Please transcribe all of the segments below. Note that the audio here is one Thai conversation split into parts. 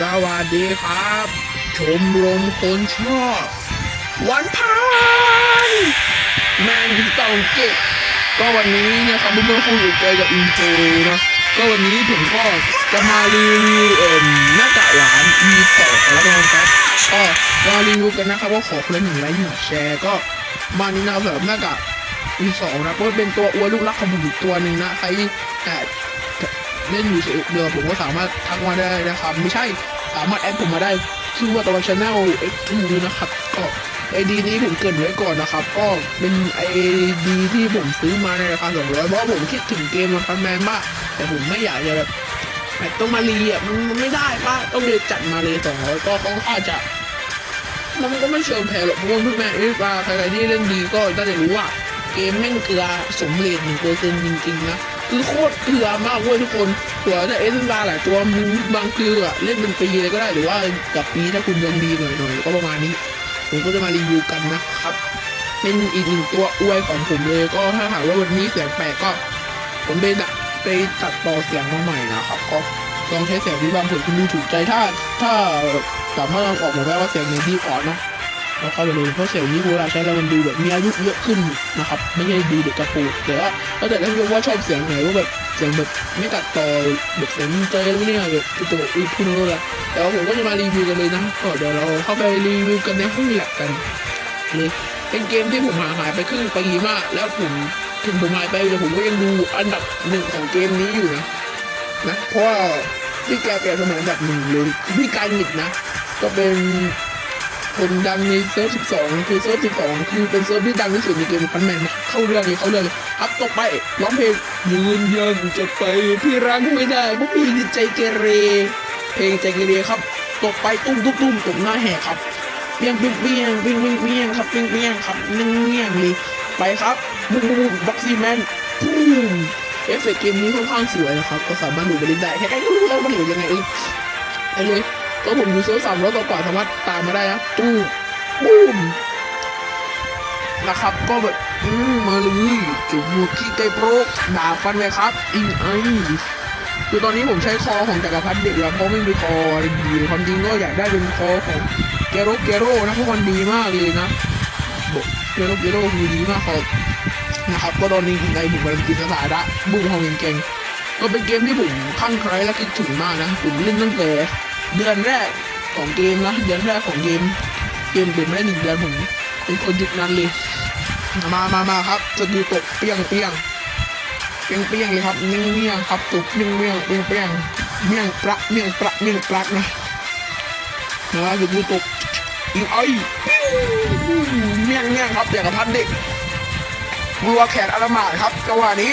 สวัสดีครับ ชมรมคนชอบ วันพันแมนดิจิตอลเก็ตก็วันนี้นะครับเมื่อคุณอยู่เจอกับอินโทรนะก็วันนี้ผมก็จะมารีวิวเอ่มหน้ากากหวาน E2 แล้วกันครับก็มารีวิวกันนะครับว่าขอคนละหนึ่งไลค์หนึ่งแชร์ ก็มานี้นะสำหรับหน้ากาก E2 นะเพราะเป็นตัวอวยลูกรักของผมอีกตัวหนึ่งนะใครแต่ เล่นอยู่เดือผมก็สามารถทักมาได้นะครับ ไม่ใช่สามารถแอดผมมาได้ชื่อว่าตะวันชาแนล X2 นะครับก็ไอดีนี้ผมเกินไว้ก่อนนะครับ ก็เป็นไอดีที่ผมซื้อมาในราคา200เพราะผมคิดถึงเกมมันพันแมนมาก แต่ผมไม่อยากจะแบบต้องมารีอะมันไม่ได้ป้าต้องเลยจัดมาเลย200ก็ค่อนข้างจะมันก็ไม่เชิงแพ้หรอกเพราะว่าพื่แม่เอ้ยปลาใครๆที่เล่นดีก็น่าจะรู้ว่าเกมแม่งเกลือสมเหตุหนึ่งเปอร์เซ็นต์จริงๆนะ คือโคตรเกลือมากเว้ยทุกคนหัวแต่เอสบาหลายตัวมึงบางคืออะเล่นเป็นปีเลยก็ได้หรือว่ากับปีถ้าคุณดวงดีหน่อยๆก็ประมาณนี้ ผมก็จะมารีวิวกันนะครับ เป็นอีกหนึ่งตัวอวยของผมเลยก็ถ้าหากว่าวันนี้เสียงแปลกก็ ผมไปดัดไปตัดต่อเสียงมาใหม่นะครับก็ลองใช้เสียงที่บางเผื่อคุณดูถูกใจถ้า ถ้าสามารถออกมาได้ว่าเสียงไหนดีกว่าเนาะ เราเข้าไปเลยเพราะเสียงนี้เวลาใช้แล้วมันดูแบบมีอายุเยอะขึ้นนะครับไม่ใช่ดูเด็กกระปูแต่ว่าถ้าแต่ถ้าเกิดว่าชอบเสียงไหนว่าแบบเสียงแบบไม่ตัดต่อแบบเสียงใจแล้วเนี่ยแบบตัวอีพูดโน้นละแต่ว่าผมก็จะมารีวิวกันเลยนะก็เดี๋ยวเราเข้าไปรีวิวกันในห้องแลบกันเลยเป็นเกมที่ผมหาหายไปครึ่งปีมากแล้วผมถึงผมหายไปแต่ผมก็ยังดูอันดับหนึ่งของเกมนี้อยู่นะนะเพราะว่าพี่แกแกสมัยอันดับหนึ่งเลยพี่การหงิดนะ ก็เป็น คนดังในเซิร์ฟ12 คือเซิร์ฟ12 คือเป็นเซิร์ฟที่ดังที่สุดในเกมพันแมนนะเข้าเรื่องเลยเข้าเรื่องเลยอัพต่อไปร้องเพลงยืนยันจะไปพี่รักไม่ได้เพราะพี่ใจเกเร เพลงใจเกเรครับตกไปตุ้มตุ้มตุ้มตกหน้าแหกครับเปี้ยงเปี้ยงเปี้ยงเปี้ยงเปี้ยงเปียงครับเปี้ยงเปี้ยงครับนึ่งเปี้ยงเลยไปครับบุ้มบุ้มบุ้มบ็อกซี่แมนปุ้มเอฟเฟกต์เกมนี้ค่อนข้างสวยนะครับก็สามารถดูไปเล่นได้แค่ใครก็รู้แล้วมันอยู่ยังไงเองไปเลย ก็ผมอยู่โซ่สามร้อยกว่าสามารถตามมาได้นะตู้ปุ้มนะครับ ก็แบบอืมมาเลยจุกมูขี้ไก่โปรกด่าฟันเลยครับ อิงไอคือตอนนี้ผมใช้คอของจักรพรรดิเด็กแล้วเพราะไม่มีคออะไรดีความจริงก็อยากได้เป็นคอของเกโรเกโรนะเพราะมันดีมากเลยนะบอกเกโรเกโรคือดีมากครับนะครับ ก็ตอนนี้ในผมกำลังกินสถานะบุ้งของเก่งก็เป็นเกมที่ผมคลั่งไคล้และคิดถึงมากนะผมเล่นตั้งแต่ เดือนแรกของเกมนะเดือนแรกของเกมเกมเดไม่ได้หนึ่งเดือนผมเป็นคนยุคนั้นเลยมามามาครับสกิลตกเปี้ยงเปี้ยงเปี้ยงเปี้ยงเลยครับเมี่ยงเมี่ยงครับตุกเมี่ยงเมี่ยงเปี้ยงเปี้ยงเมี่ยงปลักเมี่ยงปลักเมี่ยงปลักนะนะอยู่ดูตกยิงไอ้เมี่ยงเมี่ยงครับอย่างกับพันเด็กรัวแขนอลามาดครับจังหวะนี้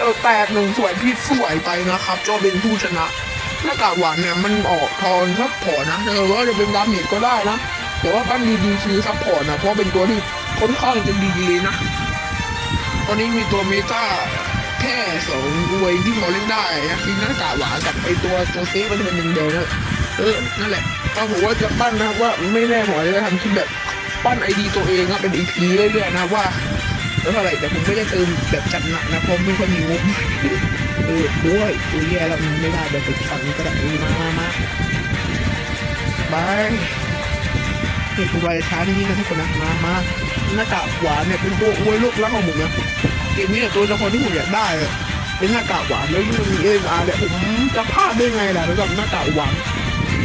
เออแตกหนึ่งสวยพี่สวยไปนะครับก็เป็นผู้ชนะหน้ากากหวานเนี่ยมันออกทอนซับพอร์ตนะเออว่าจะเป็นดาเมจก็ได้นะ แต่ว่าปั้นดีๆคือซัพพอร์ตนะเพราะเป็นตัวที่ค่อนข้างจะดีเลยนะ ตอนนี้มีตัวเมตาแค่สองอวยที่เราเล่นได้นะคือหน้ากากหวานกับไอตัวตัวเซฟมันเป็นหนึ่งเดียวนะเออนั่นแหละก็ผมว่าจะปั้นนะครับว่าไม่แน่หมอจะทำคลิปแบบปั้นไอดีตัวเองอะเป็นอีพีเรื่อยๆนะว่า แล้วเท่าไหร่แต่ผมไม่ได้เติมแบบจัดหนักนะเพราะไม่ค่อยมีงบเออโอ้ยตัวแย่แล้วมันไม่ได้แบบไปฝั่งนี้ก็ได้มามามาบายเห็นกูไปช้านี่นะทุกคนนะมามาหน้ากากหวานเนี่ยเป็นตัวอวยลูกรักของผมนะเกมนี้เนี่ยตัวละครที่ผมอยากได้เป็นหน้ากากหวานแล้วยิ่งมันมีเออาร์เนี่ยผมจะพลาดได้ไงล่ะสำหรับหน้ากากหวาน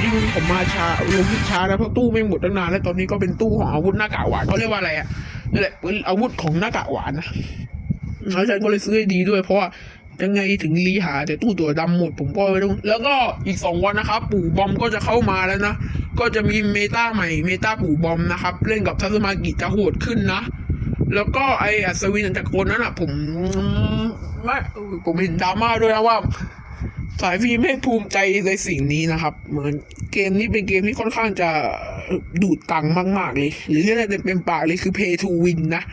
ยิ่งผมมาช้าลงที่ช้านะเพราะตู้ไม่หมดตั้งนานแล้วตอนนี้ก็เป็นตู้ของอาวุธหน้ากากหวานเขาเรียกว่าอะไรอะ นี่แหละเป็นอาวุธของหน้ากากหวานนะแล้วฉันก็เลยซื้อให้ดีด้วยเพราะว่ายังไงถึงรีหาแต่ตู้ตัวดำหมดผมก็ไม่ต้องแล้วก็อีกสองวันนะครับ ปู่บอมก็จะเข้ามาแล้วนะ ก็จะมีเมตาใหม่เมตาปู่บอมนะครับ เล่นกับทัศมากิจะโหดขึ้นนะ แล้วก็ไออัศวินจากรคนนั้นอะ ผมไม่ผมเห็นดราม่าด้วยนะว่า สายฟีไม่ภูมิใจในสิ่งนี้นะครับ เหมือนเกมนี้เป็นเกมที่ค่อนข้างจะดูดตังค์มาก ๆ เลย หรือเรียกได้เป็นปากเลยคือ pay to win นะ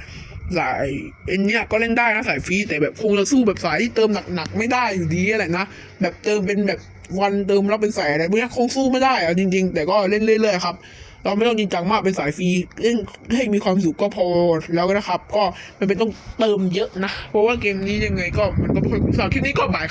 สายเอ็นเนี้ยก็เล่นได้นะสายฟรีแต่แบบคงจะสู้แบบสายที่เติมหนักๆไม่ได้อยู่ดีอะไรนะแบบเติมเป็นแบบวันเติมแล้วเป็นสายอะไรพวกเนี้ยคงสู้ไม่ได้อะจริง ๆ แต่ก็เล่นเรื่อยๆครับเราไม่ต้องจริงจังมากเป็นสายฟรีเล่นให้มีความสุขก็พอแล้วนะครับ ก็ไม่เป็นต้องเติมเยอะนะ เพราะว่าเกมนี้ยังไงก็มันก็สำหรับคลิปนี้ก็บ่าย